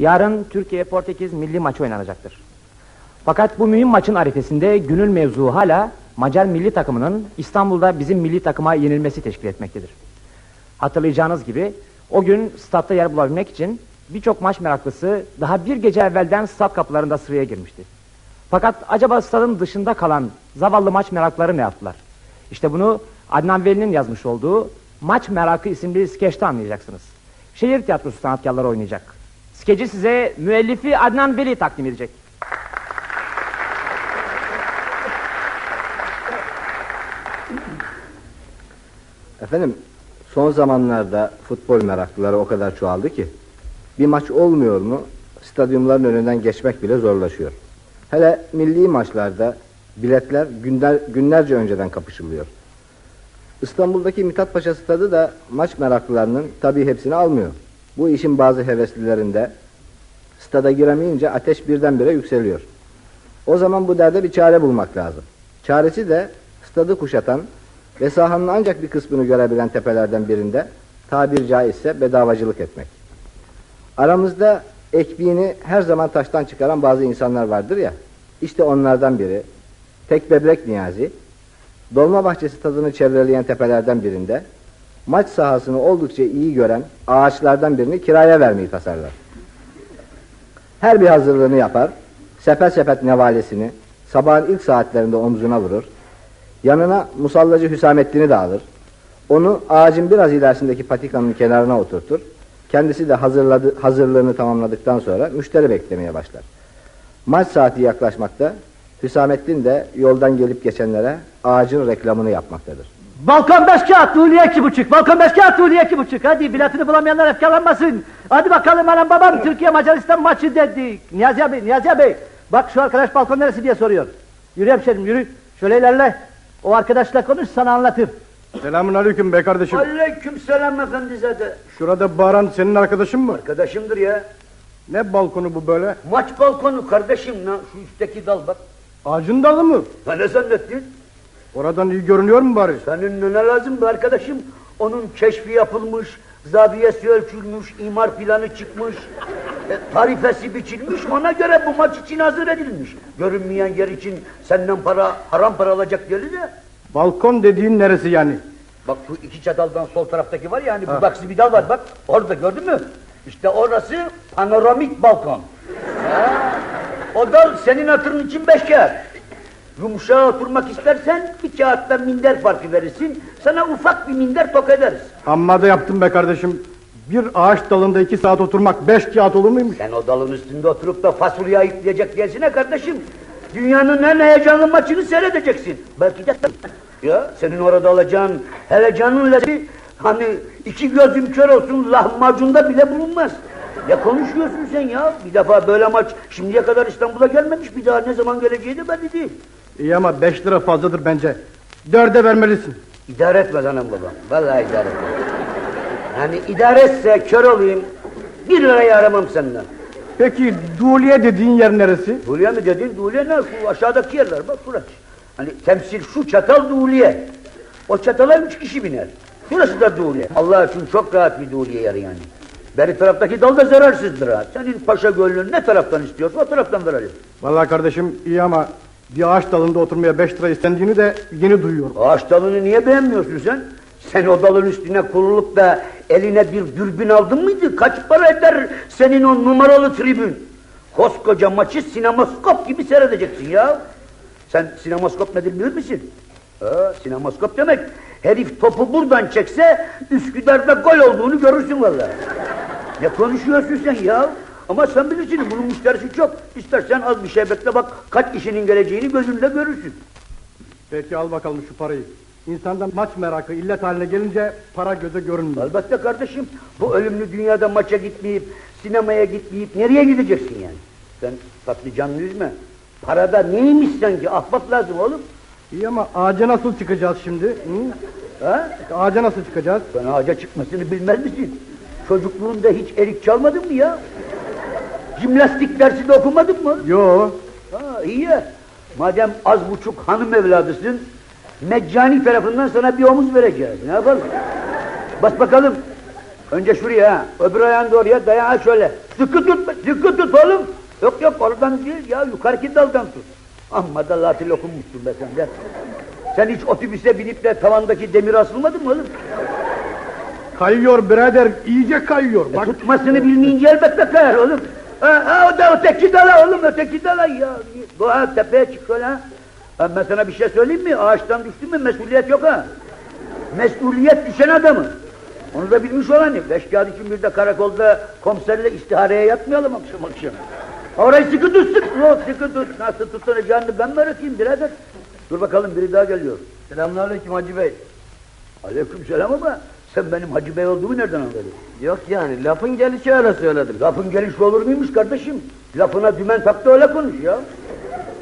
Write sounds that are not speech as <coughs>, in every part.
Yarın Türkiye-Portekiz milli maçı oynanacaktır. Fakat bu mühim maçın arifesinde günün mevzuu hala Macar milli takımının İstanbul'da bizim milli takıma yenilmesi teşkil etmektedir. Hatırlayacağınız gibi o gün statta yer bulabilmek için birçok maç meraklısı daha bir gece evvelden stat kapılarında sıraya girmişti. Fakat acaba stadın dışında kalan zavallı maç merakları ne yaptılar? İşte bunu Adnan Veli'nin yazmış olduğu Maç Merakı isimli skeçte anlayacaksınız. Şehir tiyatrosu sanatkarları oynayacak. Skeci size müellifi Adnan Veli takdim edecek. Efendim son zamanlarda futbol meraklıları o kadar çoğaldı ki bir maç olmuyor mu stadyumların önünden geçmek bile zorlaşıyor. Hele milli maçlarda biletler günler, günlerce önceden kapışılıyor. İstanbul'daki Mithat Paşa stadı da maç meraklılarının tabii hepsini almıyor. Bu işin bazı heveslilerinde stada giremeyince ateş birdenbire yükseliyor. O zaman bu derde bir çare bulmak lazım. Çaresi de stadı kuşatan ve sahanın ancak bir kısmını görebilen tepelerden birinde tabir caizse bedavacılık etmek. Aramızda ekmeğini her zaman taştan çıkaran bazı insanlar vardır ya. İşte onlardan biri Tek Bebrek Niyazi Dolmabahçe stadını çevreleyen tepelerden birinde maç sahasını oldukça iyi gören ağaçlardan birini kiraya vermeyi tasarlar. Her bir hazırlığını yapar, sepet sepet nevalesini sabahın ilk saatlerinde omzuna vurur, yanına musallacı Hüsamettin'i de alır, onu ağacın biraz ilerisindeki patikanın kenarına oturtur, kendisi de hazırladı, hazırlığını tamamladıktan sonra müşteri beklemeye başlar. Maç saati yaklaşmakta, Hüsamettin de yoldan gelip geçenlere ağacın reklamını yapmaktadır. Balkon beş kağıt, Tuğliye iki buçuk. Balkon beş kağıt, Tuğliye iki buçuk. Hadi biletini bulamayanlar efkarlanmasın. Hadi bakalım anam babam Türkiye Macaristan maçı dedik. Niyazi abi, Niyazi abi. Bak şu arkadaş balkon neresi diye soruyor. Yürü hemşerim yürü. Şöyle ilerle. O arkadaşla konuş sana anlatır. Selamun aleyküm be kardeşim. Aleyküm selam efendizade. Şurada bağıran senin arkadaşın mı? Arkadaşımdır ya. Ne balkonu bu böyle? Maç balkonu kardeşim. lan. Şu üstteki dal bak. Ağacın dalı mı? Ha ne zannettin? Oradan iyi görünüyor mu bari? Senin ne lazım be arkadaşım? Onun keşfi yapılmış, zaviyesi ölçülmüş, imar planı çıkmış, e, tarifesi biçilmiş, ona göre bu maç için hazır edilmiş. Görünmeyen yer için senden para, haram para alacak deli de. Balkon dediğin neresi yani? Bak şu iki çataldan sol taraftaki var ya hani budaksı bir dal var bak, orada gördün mü? İşte orası panoramik balkon. Ha, O dal senin hatırın için beş kağıt. Yumuşağa oturmak istersen bir kağıtta minder farkı verirsin. Sana ufak bir minder tok ederiz. Amma da yaptım be kardeşim. Bir ağaç dalında iki saat oturmak beş kağıt olur muymuş? Sen o dalın üstünde oturup da fasulye ayıklayacak gelsine kardeşim. Dünyanın en heyecanlı maçını seyredeceksin. Belki de ya senin orada alacağın heyecanın lezzeti hani iki gözüm kör olsun lahmacunda bile bulunmaz. Ne konuşuyorsun sen ya? Bir defa böyle maç şimdiye kadar İstanbul'a gelmemiş bir daha ne zaman geleceği de belli değil. İyi ama beş lira fazladır bence. Dörde vermelisin. İdare etmez anam babam. Vallahi idare etmez. Yani idare etse kör olayım. Bir lirayı aramam senden. Peki Duliye dediğin yer neresi? Duliye mi dedin? Duliye ne? Şu aşağıdaki yerler bak burası. Hani temsil şu çatal Duliye. O çatala üç kişi biner. Burası da Duliye. Allah için çok rahat bir Duliye yarı yani. Beri taraftaki dal da zararsızdır ha. Senin paşa gönlün ne taraftan istiyorsa o taraftan verelim. Vallahi kardeşim iyi ama bir ağaç dalında oturmaya beş lira istendiğini de yeni duyuyorum. Ağaç dalını niye beğenmiyorsun sen? Sen o dalın üstüne kurulup da eline bir dürbün aldın mıydı? Kaç para eder senin o numaralı tribün? Koskoca maçı sinemaskop gibi seyredeceksin ya. Sen sinemaskop nedir bilir misin? Ha, sinemaskop demek herif topu buradan çekse Üsküdar'da gol olduğunu görürsün vallahi. Ne konuşuyorsun sen ya? Ama sen bilirsin bunun müşterisi çok. İstersen az bir şey bekle bak kaç kişinin geleceğini gözünle görürsün. Peki al bakalım şu parayı. İnsanda maç merakı illet haline gelince para göze görünmüyor. Elbette kardeşim. Bu ölümlü dünyada maça gitmeyip, sinemaya gitmeyip nereye gideceksin yani? Sen tatlı canlı üzme. Parada neymiş sanki? Ahbap lazım oğlum. İyi ama ağaca nasıl çıkacağız şimdi? Hı? Ha? Ağaca nasıl çıkacağız? Sen ağaca çıkmasını bilmez misin? Çocukluğunda hiç erik çalmadın mı ya? Jimnastik dersi de okumadın mı? Yo. Ha iyi ya. Madem az buçuk hanım evladısın, meccani tarafından sana bir omuz vereceğiz. Ne yapalım? Bas bakalım. Önce şuraya ha. Öbür ayağını da oraya dayağı şöyle. Sıkı tut. Sıkı tut oğlum. Yok yok oradan değil ya. Yukarıki daldan tut. Amma da latil okunmuşsun be sen de. Sen hiç otobüse binip de tavandaki demir asılmadın mı oğlum? Kayıyor birader, iyice kayıyor. E, Bak tutmasını bilmeyince elbette kayar oğlum. Ha, o da öteki dala oğlum öteki dala ya. Bu ha, tepeye çık şöyle ha. Ben sana bir şey söyleyeyim mi? Ağaçtan düştün mü mesuliyet yok ha. Mesuliyet düşen adamın. Onu da bilmiş olan ne? Beş kağıt için bir de karakolda komiserle istihareye yatmayalım akşam akşam. Orayı sıkı tut sık. Yok sıkı tut. Nasıl tutulacağını ben mi öğreteyim birader? Dur bakalım biri daha geliyor. Selamünaleyküm Hacı Bey. Aleyküm selam ama sen benim Hacı Bey olduğumu nereden anladın? Yok yani lafın gelişi öyle söyledim. Lafın gelişi olur muymuş kardeşim? Lafına dümen taktı öyle konuş ya.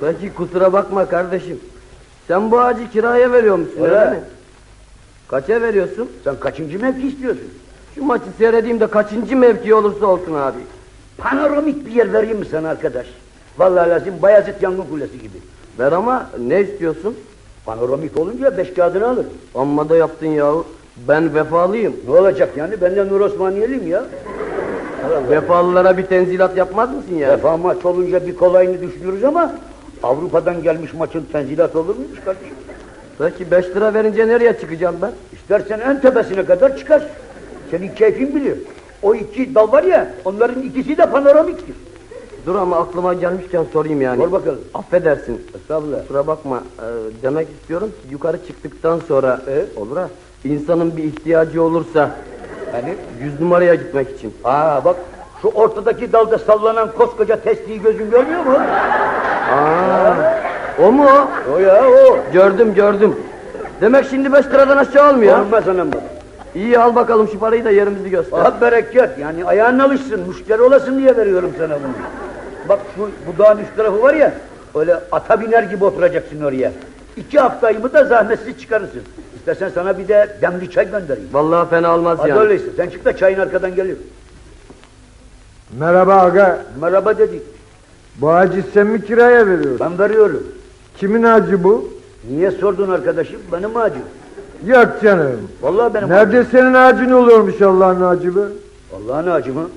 Peki kusura bakma kardeşim. Sen bu ağacı kiraya veriyor musun öyle, Öyle. mi? Kaça veriyorsun? Sen kaçıncı mevki istiyorsun? Şu maçı seyredeyim de kaçıncı mevki olursa olsun abi. Panoramik bir yer vereyim mi sana arkadaş? Vallahi lazım Bayezid Yangın Kulesi gibi. Ver ama ne istiyorsun? Panoramik olunca beş kağıdını alır. Amma da yaptın yahu. Ben vefalıyım. Ne olacak yani? Ben de Nur Osmaniyeliyim ya. Vefalılara bir tenzilat yapmaz mısın yani? Defa maç olunca bir kolayını düşünürüz ama Avrupa'dan gelmiş maçın tenzilat olur muymuş kardeşim? Peki 5 lira verince nereye çıkacağım ben? İstersen en tepesine kadar çıkar. Senin keyfin bilir. O iki dal var ya, onların ikisi de panoramiktir. Dur ama aklıma gelmişken sorayım yani. Sor bakalım. Affedersin. Estağfurullah. Kusura bakma. Ee, demek istiyorum ki yukarı çıktıktan sonra Evet. olur ha. İnsanın bir ihtiyacı olursa Yani yüz numaraya gitmek için. Aa bak şu ortadaki dalda sallanan koskoca testiyi gözün görmüyor mu? Aa, o mu o? O ya o. Gördüm gördüm. Demek şimdi 5 liradan aşağı olmuyor. ha? Olmaz anam bak. İyi al bakalım şu parayı da yerimizi göster. Ah bereket yani ayağın alışsın müşteri olasın diye veriyorum sana bunu. Bak şu bu dağın üst tarafı var ya öyle ata biner gibi oturacaksın oraya. İki haftayımı da zahmetsiz çıkarırsın. İstersen sana bir de demli çay göndereyim. Vallahi fena olmaz Hadi yani. öyleyse sen çık da çayın arkadan geliyor. Merhaba aga. Merhaba dedik. Bu ağacı sen mi kiraya veriyorsun? Ben veriyorum. Kimin ağacı bu? Niye sordun arkadaşım? Benim ağacım. Yok canım. Vallahi benim ağacım. Nerede senin ağacın oluyormuş Allah'ın ağacı be? Allah'ın ağacı mı?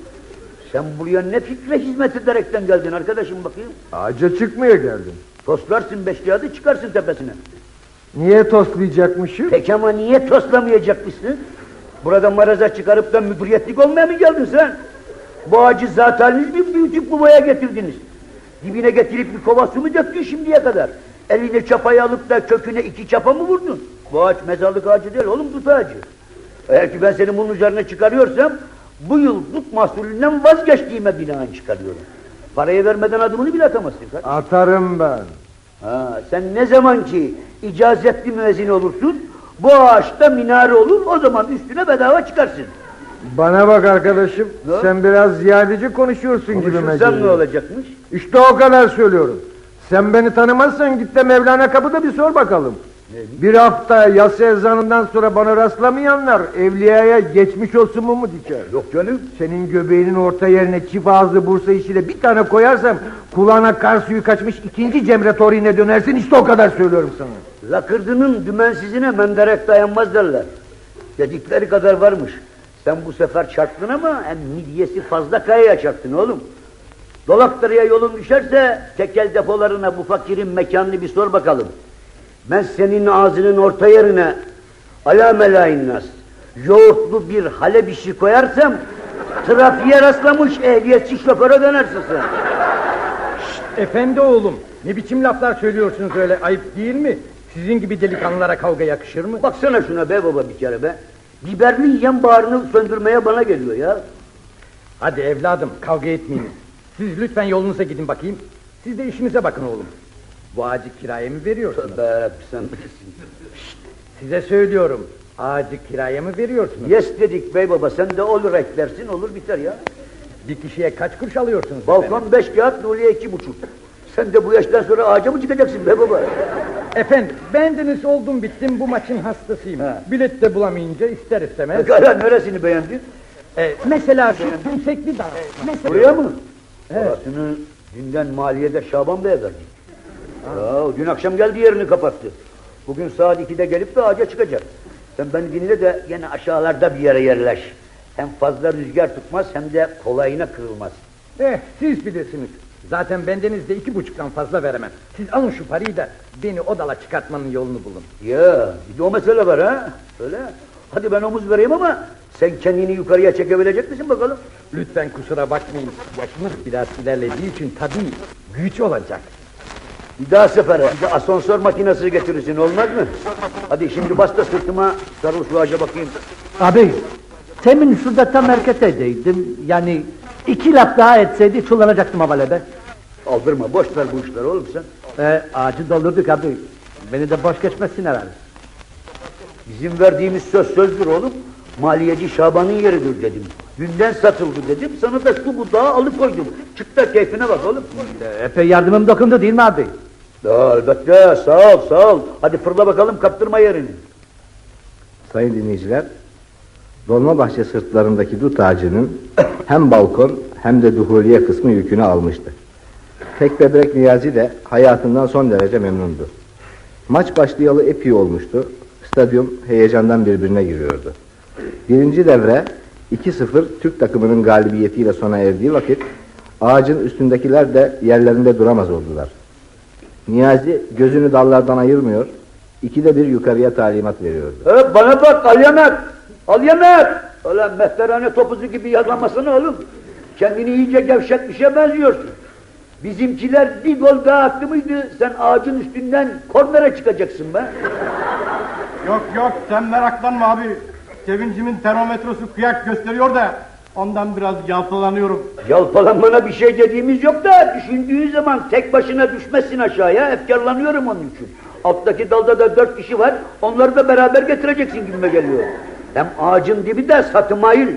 Sen buraya ne fikre hizmet ederekten geldin arkadaşım bakayım. Ağaca çıkmaya geldim. Toslarsın beş kağıdı çıkarsın tepesine. Niye toslayacakmışım? Peki ama niye toslamayacakmışsın? Burada maraza çıkarıp da müdüriyetlik olmaya mı geldin sen? Bu ağacı zaten mi büyütüp bu boya getirdiniz? Dibine getirip bir kova su mu döktün şimdiye kadar? Eline çapayı alıp da köküne iki çapa mı vurdun? Bu ağaç mezarlık ağacı değil oğlum dut ağacı. Eğer ki ben seni bunun üzerine çıkarıyorsam bu yıl dut mahsulünden vazgeçtiğime binaen çıkarıyorum. Parayı vermeden adımını bile atamazsın. kardeşim. Atarım ben. Ha, sen ne zaman ki icazetli müezzin olursun, bu ağaçta minare olur, o zaman üstüne bedava çıkarsın. Bana bak arkadaşım. Ne? Sen biraz ziyadeci konuşuyorsun gibi Konuşursam ne olacakmış? İşte o kadar söylüyorum. Sen beni tanımazsan git de Mevlana kapıda bir sor bakalım. Bir hafta yatsı ezanından sonra bana rastlamayanlar evliyaya geçmiş olsun mu mu diker? Yok canım. Senin göbeğinin orta yerine çift ağızlı bursa işiyle bir tane koyarsam kulağına kar suyu kaçmış ikinci Cemre Tori'ne dönersin işte o kadar söylüyorum sana. Lakırdının dümensizine menderek dayanmaz derler. Dedikleri kadar varmış. Sen bu sefer çarptın ama hem midyesi fazla kayaya çarptın oğlum. Dolapdırıya yolun düşerse tekel depolarına bu fakirin mekanını bir sor bakalım. Ben senin ağzının orta yerine ala melayinnas yoğurtlu bir hale bir şey koyarsam trafiğe rastlamış ehliyetsiz şoföre dönersin sen. Efendi oğlum, ne biçim laflar söylüyorsunuz öyle ayıp değil mi? Sizin gibi delikanlılara kavga yakışır mı? Baksana şuna be baba bir kere be. Biberli yiyen bağrını söndürmeye bana geliyor ya. Hadi evladım kavga etmeyin. Siz lütfen yolunuza gidin bakayım. Siz de işinize bakın oğlum. Bu ağacı kiraya mı veriyorsunuz? Tövbe yarabbim sen bilirsin. Size söylüyorum. Ağacı kiraya mı veriyorsunuz? Yes dedik bey baba sen de olur eklersin olur biter ya. Bir kişiye kaç kuruş alıyorsunuz? Balkon beş kağıt Nuriye iki buçuk. Sen de bu yaştan sonra ağaca mı çıkacaksın be baba? Efendim bendeniz oldum bittim bu maçın hastasıyım. Ha. Bilet de bulamayınca ister istemez. <laughs> Pekala neresini beğendin? E, mesela şu tümsekli dağ. Mesela... Buraya mı? Orasını dünden maliyede Şaban Bey'e verdim. Ya, dün akşam geldi yerini kapattı. Bugün saat 2'de gelip de ağaca çıkacak. Sen beni dinle de yine aşağılarda bir yere yerleş. Hem fazla rüzgar tutmaz hem de kolayına kırılmaz. Eh siz bilirsiniz. Zaten bendenizde iki buçuktan fazla veremem. Siz alın şu parayı da beni odala çıkartmanın yolunu bulun. Ya bir de o mesele var ha. Öyle. Hadi ben omuz vereyim ama sen kendini yukarıya çekebilecek misin bakalım? Lütfen kusura bakmayın. Yaşımız biraz ilerlediği için tabii güç olacak. Bir daha sefere bir de asansör makinesi getirirsin olmaz mı? Hadi şimdi bas da sırtıma sarıl şu ağaca bakayım. Abi, temin şurada tam hareketedeydim. Yani iki laf daha etseydi çullanacaktım havalede. Aldırma boş ver bu işleri oğlum sen. Ee, ağacı doldurduk abi. Beni de boş geçmesin herhalde. Bizim verdiğimiz söz sözdür oğlum. Maliyeci Şaban'ın yeridir dedim. Günden satıldı dedim. Sana da şu budağı alıkoydum. Çık da keyfine bak oğlum. Ee, epey yardımım dokundu değil mi abi? Ya elbette sağ ol sağ ol. Hadi fırla bakalım kaptırma yerini. Sayın dinleyiciler, Dolmabahçe sırtlarındaki dut ağacının <coughs> hem balkon hem de duhuliye kısmı yükünü almıştı. Tek böbrek Niyazi de hayatından son derece memnundu. Maç başlayalı epey olmuştu. Stadyum heyecandan birbirine giriyordu. Birinci devre 2-0 Türk takımının galibiyetiyle sona erdiği vakit ağacın üstündekiler de yerlerinde duramaz oldular. Niyazi gözünü dallardan ayırmıyor, ikide bir yukarıya talimat veriyordu. He, bana bak Alyaner. Alyaner. Öyle mehterhane topuzu gibi yazlamasana oğlum. Kendini iyice gevşetmişe benziyorsun. Bizimkiler bir gol daha attı mıydı sen ağacın üstünden kornere çıkacaksın be. Yok yok sen meraklanma abi. Sevincimin termometresi kıyak gösteriyor da ondan biraz yalpalanıyorum. Yalpalanmana bir şey dediğimiz yok da düşündüğün zaman tek başına düşmezsin aşağıya. Efkarlanıyorum onun için. Alttaki dalda da dört kişi var. Onları da beraber getireceksin gibime geliyor. Hem ağacın dibi de Satımayıl.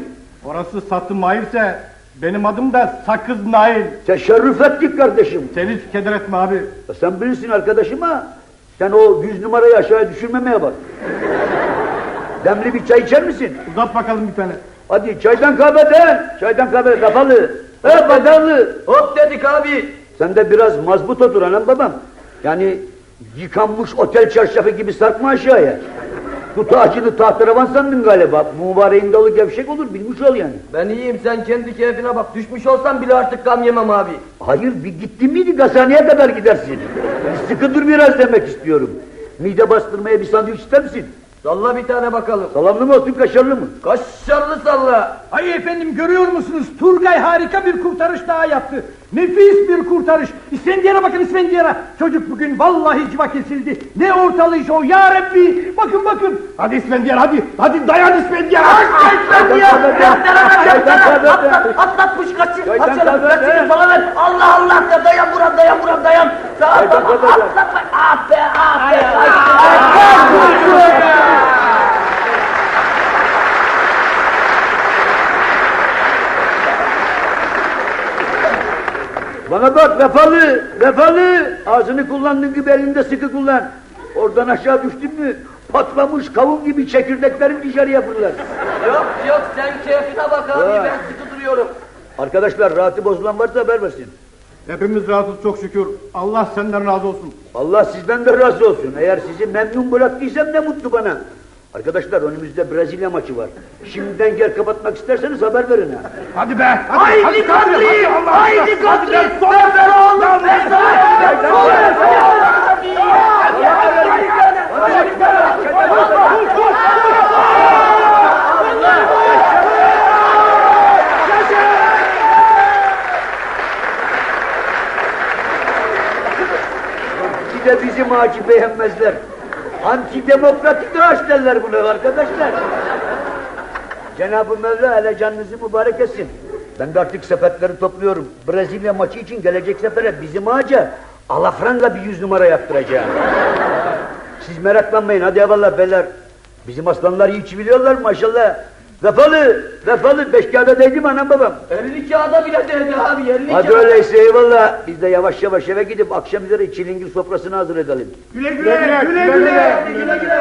Orası Satı Mahir'se benim adım da Sakız Nail. Teşerrüf ettik kardeşim. Sen hiç keder etme abi. E Sen bilirsin arkadaşım ha. Sen o yüz numarayı aşağıya düşürmemeye bak. Demli bir çay içer misin? Uzat bakalım bir tane. Hadi çaydan kahveden. Çaydan kahve kapalı. He badarlı. Hop dedik abi. Sen de biraz mazbut otur anam babam. Yani yıkanmış otel çarşafı gibi sarkma aşağıya. Tut ağacını tahterevan sandın galiba. Mübareğin dalı gevşek olur bilmiş ol yani. Ben iyiyim sen kendi keyfine bak. Düşmüş olsam bile artık gam yemem abi. Hayır bir gittin miydi gazhaneye kadar gidersin. Sıkı dur biraz demek istiyorum. Mide bastırmaya bir sandviç ister misin? Salla bir tane bakalım. Salamlı mı olsun kaşarlı mı? Kaşarlı salla. Ay efendim görüyor musunuz? Turgay harika bir kurtarış daha yaptı. Nefis bir kurtarış. İsfendiyar'a bakın İsfendiyar'a. Çocuk bugün vallahi civa kesildi. Ne ortalığı iş o ya Rabbi. Bakın bakın. Hadi İsfendiyar hadi. Hadi dayan İsfendiyar. Atlatmış kaçın. Çaydan Kaçın. kahve Kaçın ver. bana ver. Allah Allah ya dayan buram dayan buram dayan. Sağ Çaydan kahve ver. Atlatma. Ah be ah be. Bana bak vefalı, vefalı. Ağzını kullandığın gibi elinde sıkı kullan. Oradan aşağı düştün mü patlamış kavun gibi çekirdeklerin dışarıya fırlar. Yok yok sen keyfine bak abi Vay. ben sıkı duruyorum. Arkadaşlar rahatı bozulan varsa haber versin. Hepimiz rahatız çok şükür. Allah senden razı olsun. Allah sizden de razı olsun. Eğer sizi memnun bıraktıysam ne mutlu bana. Arkadaşlar önümüzde Brezilya maçı var. Şimdiden yer kapatmak isterseniz haber verin ha. Hadi be. Hadi, Haydi hadi, Kadri! Haydi. Kadri! Ben ver. oğlum Lan, ben sana! Bir de bizim ağacı beğenmezler. Antidemokratik ağaç derler buna arkadaşlar. Cenab-ı Mevla hele canınızı mübarek etsin. Ben de artık sepetleri topluyorum. Brezilya maçı için gelecek sefere bizim ağaca alafranga bir yüz numara yaptıracağım. Siz meraklanmayın hadi eyvallah beyler. Bizim aslanlar iyi çiviliyorlar maşallah. Vefalı, vefalı beş kağıda değdi mi anam babam? 50 kağıda bile değdi abi 50 Hadi kağıda. öyleyse eyvallah. Biz de yavaş yavaş eve gidip akşam üzere çilingir sofrasını hazır edelim. Güle güle. Güle güle. Güle güle.